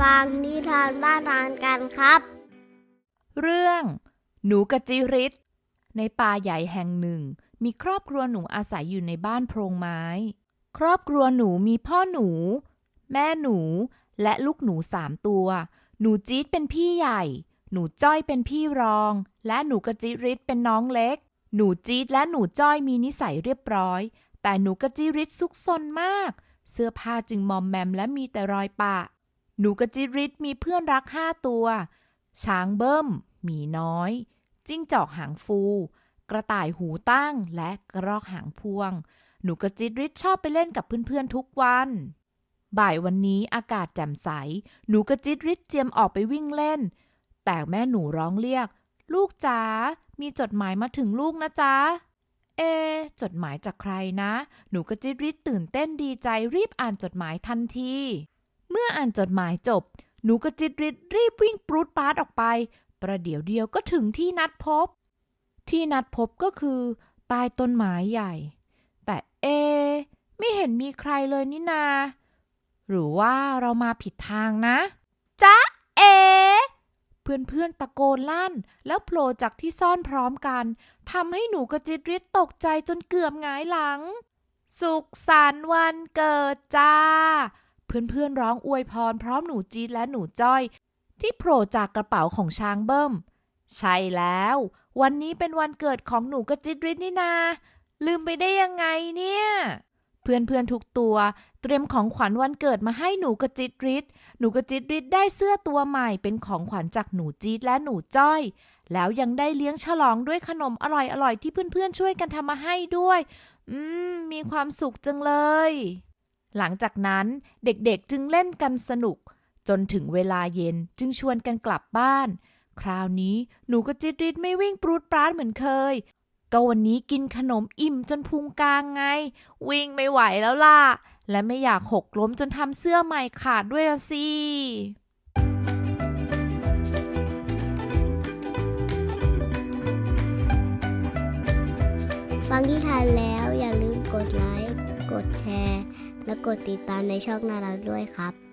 ฟังนิทานบ้านทานกันครับ เรื่อง หนูกระจิริดในป่าใหญ่แห่งหนึ่ง มีครอบครัวหนูอาศัยอยู่ในบ้านโพรงไม้ ครอบครัวหนูมีพ่อหนู แม่หนูและลูกหนูสามตัว หนูจี๊ดเป็นพี่ใหญ่ หนูจ้อยเป็นพี่รอง และหนูกระจิริดเป็นน้องเล็ก หนูจี๊ดและหนูจ้อยมีนิสัยเรียบร้อย แต่หนูกระจิริดซุกซนมาก เสื้อผ้าจึงมอมแมมและมีแต่รอยปะ หนูกระจิริดมีเพื่อนรักห้าตัว ช้างเบิ้ม หมีน้อย จิ้งจอกหางฟู กระต่ายหูตั้ง และกระรอกหางพวง หนูกระจิริดชอบไปเล่นกับเพื่อนๆทุกวัน บ่ายวันนี้อากาศแจ่มใส หนูกระจิริดเตรียมออกไปวิ่งเล่น แต่แม่หนูร้องเรียก ลูกจ๋า มีจดหมายมาถึงลูกนะจ๊ะเอ จดหมายจากใครนะ หนูกระจิริดตื่นเต้นดีใจรีบอ่านจดหมายทันที เมื่ออ่านจดหมายจบ หนูกระจิตริดรีบวิ่งปรูดปราดออกไป ประเดี๋ยวเดียวก็ถึงที่นัดพบ ที่นัดพบก็คือใต้ต้นไม้ใหญ่ แต่เอ ไม่เห็นมีใครเลยนี่นา หรือว่าเรามาผิดทางนะจ๊ะเอเพื่อนๆตะโกนลั่น แล้วโผล่จากที่ซ่อนพร้อมกันทำให้หนูกระจิตริดตกใจจนเกือบหงายหลัง สุขสันต์วันเกิดจ้า เพื่อนๆร้องอวยพรพร้อมหนูจี๊ดและหนูจ้อย ที่โผล่จากกระเป๋าของช้างเบิ้ม ใช่แล้ว วันนี้เป็นวันเกิดของหนูกระจิตริดนี่นา ลืมไปได้ยังไงเนี่ย เพื่อนๆทุกตัว เตรียมของขวัญวันเกิดมาให้หนูกระจิตริดหนูกระจิตริดได้เสื้อตัวใหม่เป็นของขวัญจากหนูจี๊ดและหนูจ้อยแล้วยังได้เลี้ยงฉลองด้วยขนมอร่อยๆ ที่เพื่อนๆ ช่วยกันทำมาให้ด้วย อืม มีความสุขจังเลย หลังจากนั้นเด็กๆจึงเล่นกันสนุก จนถึงเวลาเย็นจึงชวนกันกลับบ้าน คราวนี้หนูก็จิตริดไม่วิ่งปรูดปราดเหมือนเคย ก็วันนี้กินขนมอิ่มจนพุงกลางไง วิ่งไม่ไหวแล้วล่ะ และไม่อยากหกล้มจนทำเสื้อใหม่ขาดด้วยละสิฟังนิทานแล้ว กดแชร์ และกดติดตามในช่องนาราด้วยครับ